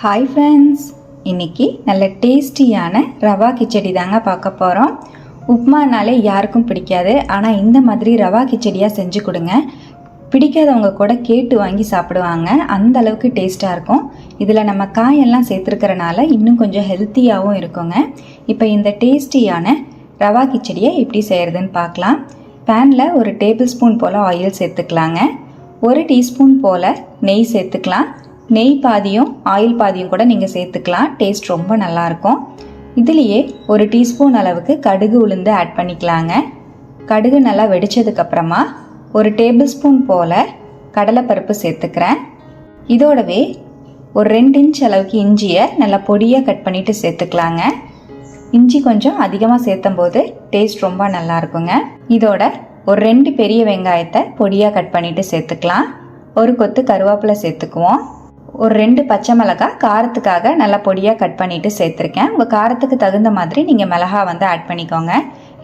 Hi friends இன்னைக்கு நல்ல டேஸ்டியான ரவா கிச்சடி தாங்க பார்க்க போகிறோம் உப்மானாலே யாருக்கும் பிடிக்காது. ஆனால் இந்த மாதிரி ரவா கிச்சடியாக செஞ்சு கொடுங்க. பிடிக்காதவங்க கூட கேட்டு வாங்கி சாப்பிடுவாங்க. அந்த அளவுக்கு டேஸ்ட்டாக இருக்கும். இதில் நம்ம காயெல்லாம் சேர்த்துருக்கறனால இன்னும் கொஞ்சம் ஹெல்த்தியாகவும் இருக்குங்க. இப்போ இந்த டேஸ்டியான ரவா கிச்சடியை எப்படி செய்கிறதுன்னு பார்க்கலாம். பேனில் ஒரு டேபிள் ஸ்பூன் போல் ஆயில் சேர்த்துக்கலாங்க. ஒரு டீஸ்பூன் போல் நெய் சேர்த்துக்கலாம். நெய் பாதியும் ஆயில் பாதியும் கூட நீங்கள் சேர்த்துக்கலாம். டேஸ்ட் ரொம்ப நல்லாயிருக்கும். இதுலேயே ஒரு டீஸ்பூன் அளவுக்கு கடுகு உளுந்து ஆட் பண்ணிக்கலாங்க. கடுகு நல்லா வெடிச்சதுக்கப்புறமா ஒரு டேபிள் ஸ்பூன் போல் கடலைப்பருப்பு சேர்த்துக்கிறேன். இதோடவே ஒரு ரெண்டு இன்ச் அளவுக்கு இஞ்சியை நல்லா பொடியாக கட் பண்ணிவிட்டு சேர்த்துக்கலாங்க. இஞ்சி கொஞ்சம் அதிகமாக சேர்த்தும் போது டேஸ்ட் ரொம்ப நல்லா இருக்குங்க இதோட ஒரு ரெண்டு பெரிய வெங்காயத்தை பொடியாக கட் பண்ணிவிட்டு சேர்த்துக்கலாம். ஒரு கொத்து கருவேப்பிலை சேர்த்துக்குவோம். ஒரு ரெண்டு பச்சை மிளகாய் காரத்துக்காக நல்லா பொடியாக கட் பண்ணிவிட்டு சேர்த்துருக்கேன். உங்கள் காரத்துக்கு தகுந்த மாதிரி நீங்கள் மிளகா வந்து ஆட் பண்ணிக்கோங்க.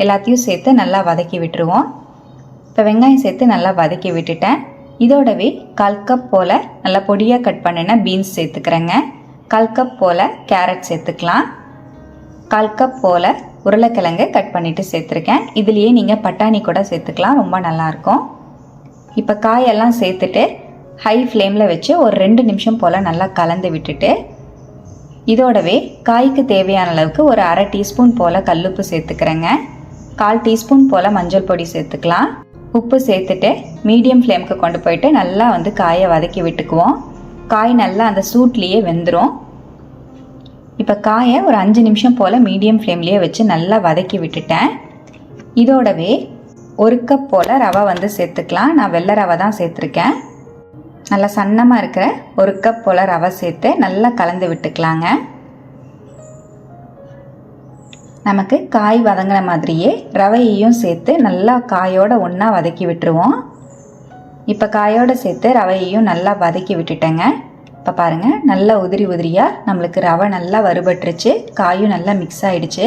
எல்லாத்தையும் சேர்த்து நல்லா வதக்கி விட்டுருவோம். இப்போ வெங்காயம் சேர்த்து நல்லா வதக்கி விட்டுட்டேன். இதோடவே கால் கப் போல் நல்லா பொடியாக கட் பண்ணின பீன்ஸ் சேர்த்துக்கிறேங்க. கால் கப் போல் கேரட் சேர்த்துக்கலாம். கால் கப் போல் உருளைக்கிழங்கு கட் பண்ணிவிட்டு சேர்த்துருக்கேன். இதுலேயே நீங்கள் பட்டாணி கூட சேர்த்துக்கலாம். ரொம்ப நல்லாயிருக்கும் இப்போ காயெல்லாம் சேர்த்துட்டு ஹை ஃப்ளேமில் வச்சு ஒரு ரெண்டு நிமிஷம் போல் நல்லா கலந்து விட்டுட்டு இதோடவே காய்க்கு தேவையான அளவுக்கு ஒரு அரை டீஸ்பூன் போல் கல்லுப்பு சேர்த்துக்கிறேங்க. கால் டீஸ்பூன் போல் மஞ்சள் பொடி சேர்த்துக்கலாம். உப்பு சேர்த்துட்டு மீடியம் ஃப்ளேமுக்கு கொண்டு போயிட்டு நல்லா வந்து காயை வதக்கி விட்டுக்குவோம். காய் நல்லா அந்த சூட்லேயே வெந்துடும் இப்போ காயை ஒரு அஞ்சு நிமிஷம் போல் மீடியம் ஃப்ளேம்லேயே வச்சு நல்லா வதக்கி விட்டுட்டேன். இதோடவே ஒரு கப் போல் ரவை வந்து சேர்த்துக்கலாம். நான் வெள்ளை ரவை தான் சேர்த்துருக்கேன். நல்லா சன்னமாக இருக்கிற ஒரு கப் போல் ரவை சேர்த்து நல்லா கலந்து விட்டுக்கலாங்க. நமக்கு காய் வதங்கின மாதிரியே ரவையையும் சேர்த்து நல்லா காயோட ஒன்றா வதக்கி விட்டுருவோம். இப்போ காயோட சேர்த்து ரவையையும் நல்லா வதக்கி விட்டுட்டேங்க. இப்போ பாருங்கள் நல்லா உதிரி உதிரியாக நம்மளுக்கு ரவை நல்லா வறுபட்டுருச்சு காயும் நல்லா மிக்ஸ் ஆகிடுச்சு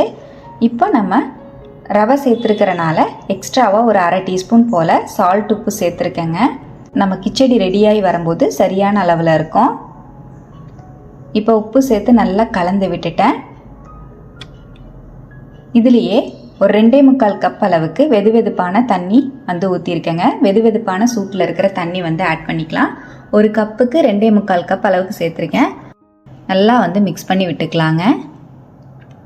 இப்போ நம்ம ரவை சேர்த்துருக்கிறனால எக்ஸ்ட்ராவாக ஒரு அரை டீஸ்பூன் போல் சால்ட் உப்பு சேர்த்துருக்கேங்க. நம்ம கிச்சடி ரெடியாகி வரும்போது சரியான அளவில் இருக்கும். இப்போ உப்பு சேர்த்து நல்லா கலந்து விட்டுட்டேன். இதுலேயே ஒரு ரெண்டே முக்கால் கப் அளவுக்கு வெது வெதுப்பான தண்ணி வந்து ஊற்றிருக்கேங்க வெது வெதுப்பான சூட்டில் இருக்கிற தண்ணி வந்து ஆட் பண்ணிக்கலாம். ஒரு கப்புக்கு ரெண்டே முக்கால் கப் அளவுக்கு சேர்த்துருக்கேன். நல்லா வந்து மிக்ஸ் பண்ணி விட்டுக்கலாங்க.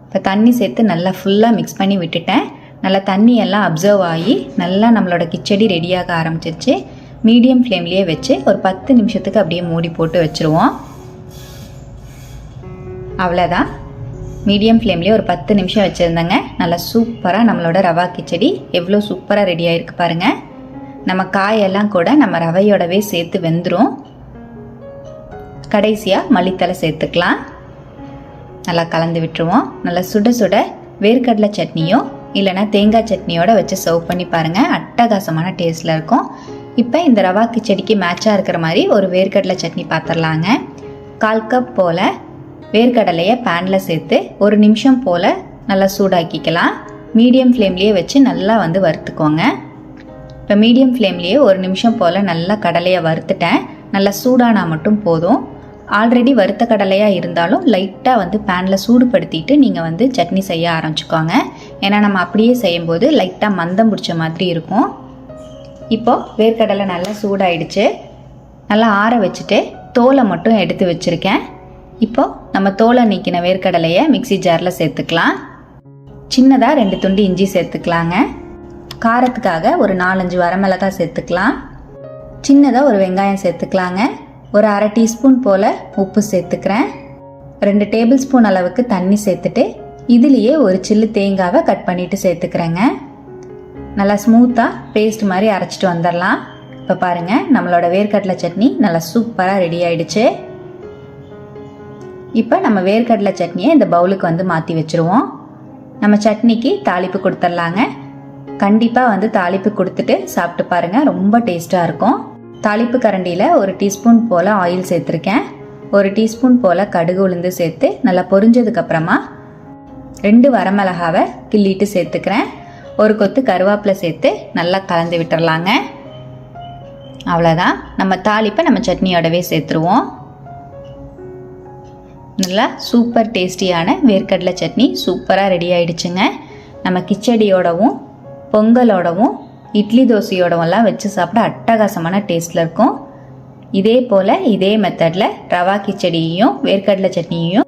இப்போ தண்ணி சேர்த்து நல்லா ஃபுல்லாக மிக்ஸ் பண்ணி விட்டுட்டேன். நல்லா தண்ணியெல்லாம் அப்சர்வ் ஆகி நல்லா நம்மளோட கிச்சடி ரெடியாக ஆரம்பிச்சிருச்சு. மீடியம் ஃப்ளேம்லேயே வச்சு ஒரு பத்து நிமிஷத்துக்கு அப்படியே மூடி போட்டு வச்சுருவோம். அவ்வளோதான் மீடியம் ஃப்ளேம்லேயே ஒரு பத்து நிமிஷம் வச்சுருந்தேங்க. நல்லா சூப்பராக நம்மளோட ரவா கிச்சடி எவ்வளோ சூப்பராக ரெடி ஆகிருக்கு பாருங்கள் நம்ம காயெல்லாம் கூட நம்ம ரவையோடவே சேர்த்து வெந்துடும் கடைசியாக மல்லித்தலை சேர்த்துக்கலாம். நல்லா கலந்து விட்டுருவோம். நல்லா சுட சுட வேர்க்கடலை சட்னியோ இல்லைனா தேங்காய் சட்னியோட வச்சு சர்வ் பண்ணி பாருங்கள் அட்டகாசமான டேஸ்ட்டில் இருக்கும். இப்போ இந்த ரவா கிச்சடிக்கு மேட்சாக இருக்கிற மாதிரி ஒரு வேர்க்கடலை சட்னி பார்த்துடலாங்க கால் கப் போல் வேர்க்கடலையை பேனில் சேர்த்து ஒரு நிமிஷம் போல் நல்லா சூடாக்கிக்கலாம். மீடியம் ஃப்ளேம்லேயே வச்சு நல்லா வந்து வறுத்துக்கோங்க. இப்போ மீடியம் ஃப்ளேம்லேயே ஒரு நிமிஷம் போல் நல்லா கடலையை வறுத்துட்டேன். நல்லா சூடானா மட்டும் போதும். ஆல்ரெடி வறுத்த கடலையாக இருந்தாலும் லைட்டாக வந்து பேனில் சூடுபடுத்திட்டு நீங்கள் வந்து சட்னி செய்ய ஆரம்பிச்சுக்கோங்க. ஏன்னா நம்ம அப்படியே செய்யும்போது லைட்டாக மந்தம் பிடிச்ச மாதிரி இருக்கும். இப்போது வேர்க்கடலை நல்லா சூடாயிடுச்சு. நல்லா ஆற வச்சுட்டு தோலை மட்டும் எடுத்து வச்சுருக்கேன். இப்போது நம்ம தோலை நீக்கின வேர்க்கடலையை மிக்சி ஜாரில் சேர்த்துக்கலாம். சின்னதாக ரெண்டு துண்டு இஞ்சி சேர்த்துக்கலாங்க. காரத்துக்காக ஒரு நாலஞ்சு வரமிளகாய் சேர்த்துக்கலாம். சின்னதாக ஒரு வெங்காயம் சேர்த்துக்கலாங்க. ஒரு அரை டீஸ்பூன் போல் உப்பு சேர்த்துக்கிறேன். ரெண்டு டேபிள் ஸ்பூன் அளவுக்கு தண்ணி சேர்த்துட்டு இதுலேயே ஒரு சில்லு தேங்காவை கட் பண்ணிவிட்டு சேர்த்துக்கிறேங்க. நல்லா ஸ்மூத்தாக பேஸ்ட் மாதிரி அரைச்சிட்டு வந்துடலாம். இப்போ பாருங்கள் நம்மளோட வேர்க்கடலை சட்னி நல்லா சூப்பராக ரெடி ஆயிடுச்சு. இப்போ நம்ம வேர்க்கடலை சட்னியை இந்த பவுலுக்கு வந்து மாற்றி வச்சுருவோம். நம்ம சட்னிக்கு தாளிப்பு கொடுத்துர்லாங்க கண்டிப்பாக வந்து தாளிப்பு கொடுத்துட்டு சாப்பிட்டு பாருங்கள் ரொம்ப டேஸ்ட்டாக இருக்கும். தாளிப்பு கரண்டியில் ஒரு டீஸ்பூன் போல் ஆயில் சேர்த்துருக்கேன். ஒரு டீஸ்பூன் போல் கடுகு உளுந்து சேர்த்து நல்லா பொரிஞ்சதுக்கப்புறமா ரெண்டு வரமிளகாவை கிள்ளிட்டு சேர்த்துக்கிறேன். ஒரு கொத்து கருவேப்பிலை சேர்த்து நல்லா கலந்து விட்டுறலாங்க. அவ்வளோதான் நம்ம தாளிப்பை நம்ம சட்னியோடவே சேர்த்துருவோம். நல்லா சூப்பர் டேஸ்டியான வேர்க்கடலை சட்னி சூப்பராக ரெடி ஆயிடுச்சுங்க. நம்ம கிச்சடியோடவும் பொங்கலோடவும் இட்லி தோசையோடவெல்லாம் வச்சு சாப்பிட அட்டகாசமான டேஸ்ட்டில் இருக்கும். இதே போல் இதே மெத்தடில் ரவா கிச்சடியையும் வேர்க்கடலை சட்னியையும்